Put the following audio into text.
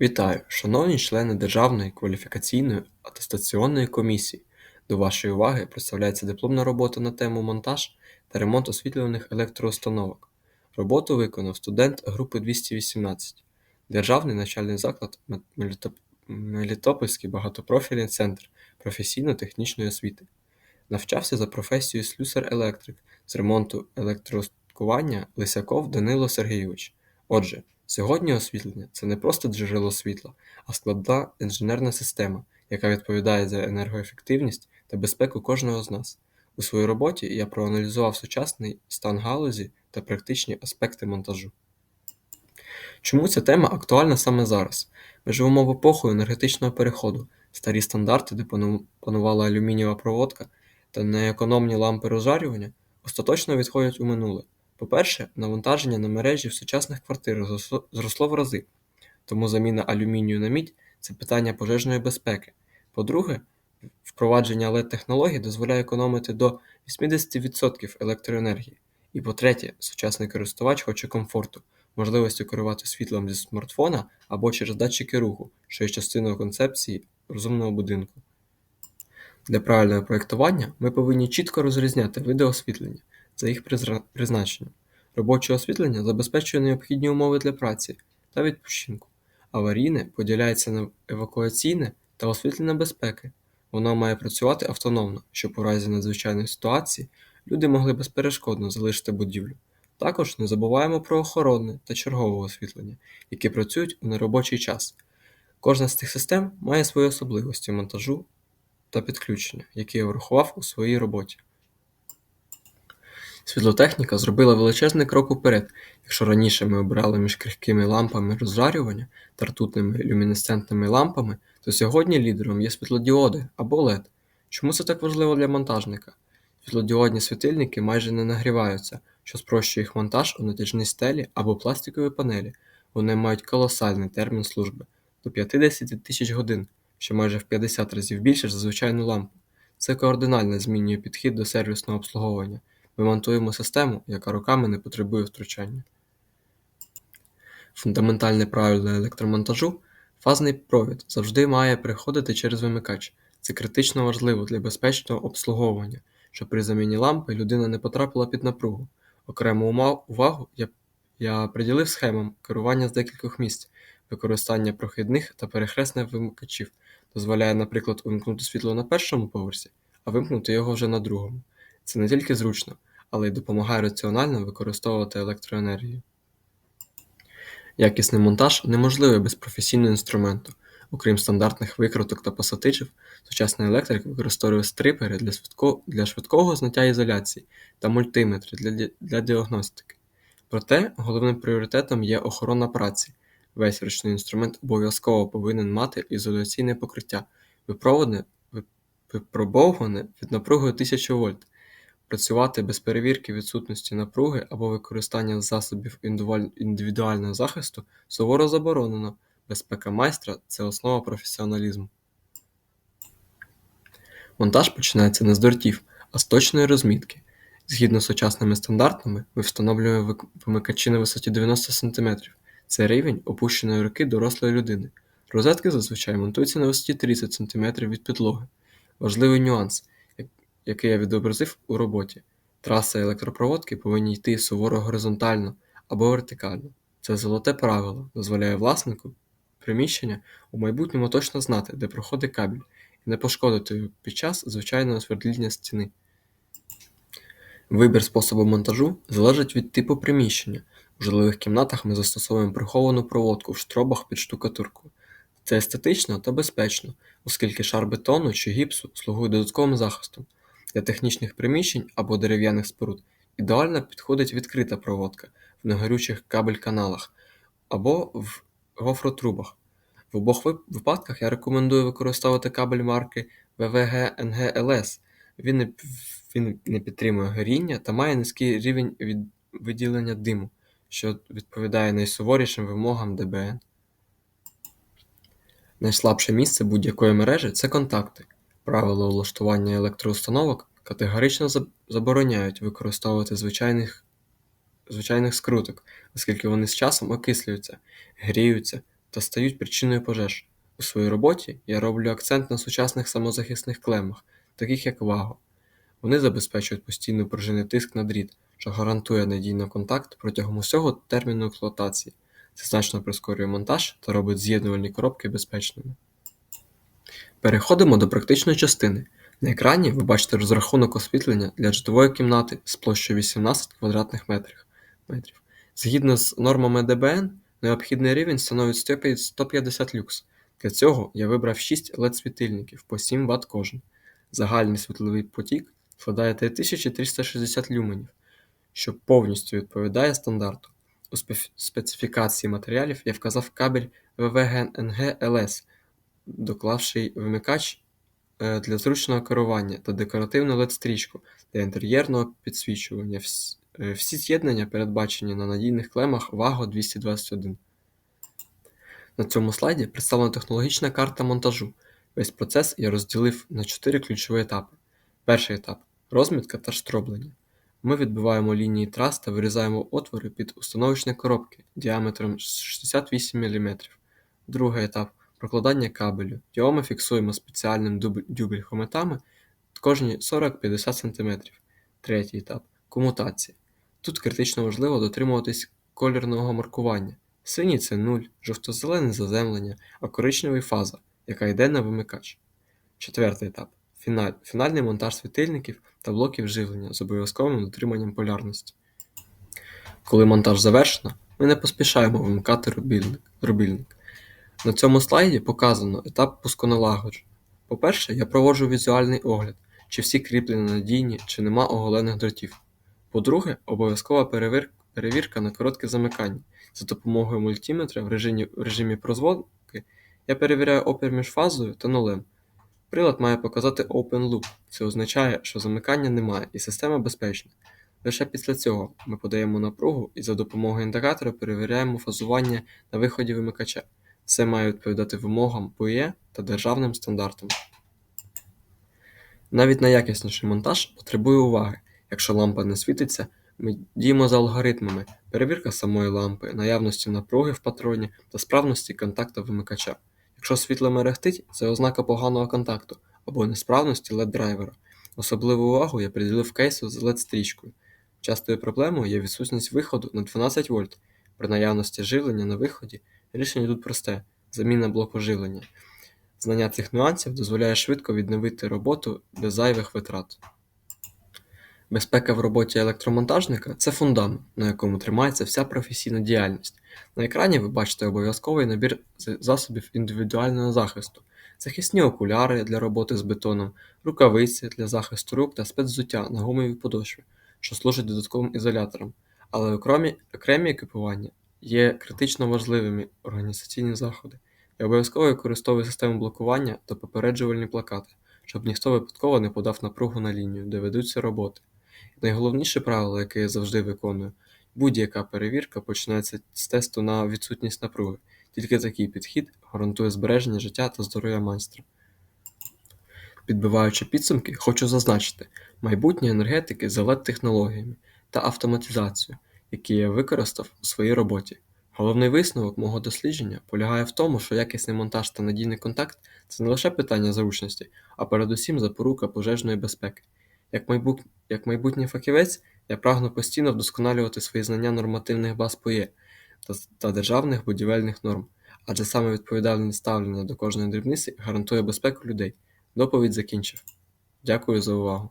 Вітаю, шановні члени Державної кваліфікаційної атестаційної комісії. До вашої уваги представляється дипломна робота на тему монтаж та ремонт освітлюваних електроустановок. Роботу виконав студент групи 218, Державний навчальний заклад Мелітопольський багатопрофільний центр професійно-технічної освіти. Навчався за професією слюсар-електрик з ремонту електроустаткування Лисяков Данило Сергійович. Отже, сьогодні освітлення це не просто джерело світла, а складна інженерна система, яка відповідає за енергоефективність та безпеку кожного з нас. У своїй роботі я проаналізував сучасний стан галузі та практичні аспекти монтажу. Чому ця тема актуальна саме зараз? Ми живемо в епоху енергетичного переходу. Старі стандарти, де панувала алюмінієва проводка та неекономні лампи розжарювання, остаточно відходять у минуле. По-перше, навантаження на мережі в сучасних квартирах зросло- в рази, тому заміна алюмінію на мідь це питання пожежної безпеки. По-друге, впровадження LED-технологій дозволяє економити до 80% електроенергії. І по-третє, сучасний користувач хоче комфорту, можливості керувати світлом зі смартфона або через датчики руху, що є частиною концепції розумного будинку. Для правильного проєктування ми повинні чітко розрізняти види освітлення за їх призначенням. Робоче освітлення забезпечує необхідні умови для праці та відпочинку. Аварійне поділяється на евакуаційне та освітлення безпеки. Воно має працювати автономно, щоб у разі надзвичайної ситуації люди могли безперешкодно залишити будівлю. Також не забуваємо про охоронне та чергове освітлення, які працюють у неробочий час. Кожна з цих систем має свої особливості монтажу та підключення, які я врахував у своїй роботі. Світлотехніка зробила величезний крок уперед. Якщо раніше ми обирали між крихкими лампами розжарювання та ртутними люмінесцентними лампами, то сьогодні лідером є світлодіоди або LED. Чому це так важливо для монтажника? Світлодіодні світильники майже не нагріваються, що спрощує їх монтаж у натяжній стелі або пластиковій панелі. Вони мають колосальний термін служби до 50 тисяч годин, що майже в 50 разів більше за звичайну лампу. Це кардинально змінює підхід до сервісного обслуговування. Ми монтуємо систему, яка роками не потребує втручання. Фундаментальне правило електромонтажу фазний провід завжди має переходити через вимикач. Це критично важливо для безпечного обслуговування, щоб при заміні лампи людина не потрапила під напругу. Окрему увагу я, я приділив схемам керування з декількох місць. Використання прохідних та перехресних вимикачів дозволяє, наприклад, увімкнути світло на першому поверсі, а вимкнути його вже на другому. Це не тільки зручно, але й допомагає раціонально використовувати електроенергію. Якісний монтаж неможливий без професійного інструменту. Окрім стандартних викруток та пасатижів, сучасний електрик використовує стрипери для, швидко- для швидкого зняття ізоляції та мультиметри для, для діагностики. Проте головним пріоритетом є охорона праці. Весь ручний інструмент обов'язково повинен мати ізоляційне покриття, випробоване від напруги 1000 вольт. Працювати без перевірки відсутності напруги або використання засобів індивідуального захисту суворо заборонено. Безпека майстра це основа професіоналізму. Монтаж починається не з дротів, а з точної розмітки. Згідно з сучасними стандартами, ми встановлюємо вимикачі на висоті 90 см. Це рівень опущеної руки дорослої людини. Розетки зазвичай монтуються на висоті 30 см від підлоги. Важливий нюанс, який я відобразив у роботі. Траси електропроводки повинні йти суворо горизонтально або вертикально. Це золоте правило дозволяє власнику приміщення у майбутньому точно знати, де проходить кабель, і не пошкодити його під час звичайного свердління стіни. Вибір способу монтажу залежить від типу приміщення. У жилих кімнатах ми застосовуємо приховану проводку в штробах під штукатурку. Це естетично та безпечно, оскільки шар бетону чи гіпсу слугує додатковим захистом. Для технічних приміщень або дерев'яних споруд ідеально підходить відкрита проводка в негорючих кабель-каналах або в гофротрубах. В обох випадках я рекомендую використовувати кабель марки NG-LS. Він не, він не підтримує горіння та має низький рівень від виділення диму, що відповідає найсуворішим вимогам ДБН. Найслабше місце будь-якої мережі це контакти. Правила влаштування електроустановок категорично забороняють використовувати звичайних, скруток, оскільки вони з часом окислюються, гріються та стають причиною пожеж. У своїй роботі я роблю акцент на сучасних самозахисних клемах, таких як Ваго. Вони забезпечують постійно пружинний тиск на дріт, що гарантує надійний контакт протягом усього терміну експлуатації. Це значно прискорює монтаж та робить з'єднувальні коробки безпечними. Переходимо до практичної частини. На екрані ви бачите розрахунок освітлення для житлової кімнати з площею 18 квадратних метрів. Згідно з нормами ДБН, необхідний рівень становить 150 люкс. Для цього я вибрав 6 LED-світильників по 7 Вт кожен. Загальний світловий потік складає 3360 люменів, що повністю відповідає стандарту. У специфікації матеріалів я вказав кабель ВВГНГ ЛС, доклавши вимикач е, для зручного керування та декоративну LED-стрічку для інтер'єрного підсвічування. Е, Всі з'єднання передбачені на надійних клемах Vago 221. На цьому слайді представлена технологічна карта монтажу. Весь процес я розділив на 4 ключові етапи. Перший етап розмітка та штроблення. Ми відбиваємо лінії трас та вирізаємо отвори під установочні коробки діаметром 68 мм. Другий етап прокладання кабелю. Його ми фіксуємо спеціальним дюбельхометами кожні 40-50 см. Третій етап комутація. Тут критично важливо дотримуватись кольорного маркування. Синій це 0, жовто-зелене заземлення, а коричневий фаза, яка йде на вимикач. Четвертий етап фіналь, фінальний монтаж світильників та блоків живлення з обов'язковим дотриманням полярності. Коли монтаж завершено, ми не поспішаємо вимикати рубільник. На цьому слайді показано етап пусконалагодження. По-перше, я проводжу візуальний огляд, чи всі кріплення надійні, чи нема оголених дротів. По-друге, обов'язкова перевірка на коротке замикання. За допомогою мультиметра в режимі, в режимі прозводки я перевіряю опір між фазою та нулем. Прилад має показати Open Loop. Це означає, що замикання немає і система безпечна. Лише після цього ми подаємо напругу і за допомогою індикатора перевіряємо фазування на виході вимикача. Це має відповідати вимогам ПУЄ та державним стандартам. Навіть найякісніший монтаж потребує уваги. Якщо лампа не світиться, ми діємо за алгоритмами: перевірка самої лампи, наявності напруги в патроні та справності контакта вимикача. Якщо світло мерехтить, це ознака поганого контакту або несправності LED-драйвера. Особливу увагу я приділив кейсу з LED-стрічкою. Частою проблемою є відсутність виходу на 12 вольт. При наявності живлення на виході рішення тут просте заміна блоку живлення. Знання цих нюансів дозволяє швидко відновити роботу без зайвих витрат. Безпека в роботі електромонтажника це фундамент, на якому тримається вся професійна діяльність. На екрані ви бачите обов'язковий набір засобів індивідуального захисту, захисні окуляри для роботи з бетоном, рукавиці для захисту рук та спецзуття на гумовій подошві, що служить додатковим ізолятором. Але окремі екіпування є критично важливими організаційні заходи. Я обов'язково використовую систему блокування та попереджувальні плакати, щоб ніхто випадково не подав напругу на лінію, де ведуться роботи. Найголовніше правило, яке я завжди виконую, будь-яка перевірка починається з тесту на відсутність напруги. Тільки такий підхід гарантує збереження життя та здоров'я майстра. Підбиваючи підсумки, хочу зазначити майбутнє енергетики за LED-технологіями та автоматизацію, які я використав у своїй роботі. Головний висновок мого дослідження полягає в тому, що якісний монтаж та надійний контакт це не лише питання зручності, а передусім запорука пожежної безпеки. Як, майбут... Як майбутній фахівець, я прагну постійно вдосконалювати свої знання нормативних баз ПОЄ та, та державних будівельних норм, адже саме відповідальне ставлення до кожної дрібниці гарантує безпеку людей. Доповідь закінчив. Дякую за увагу.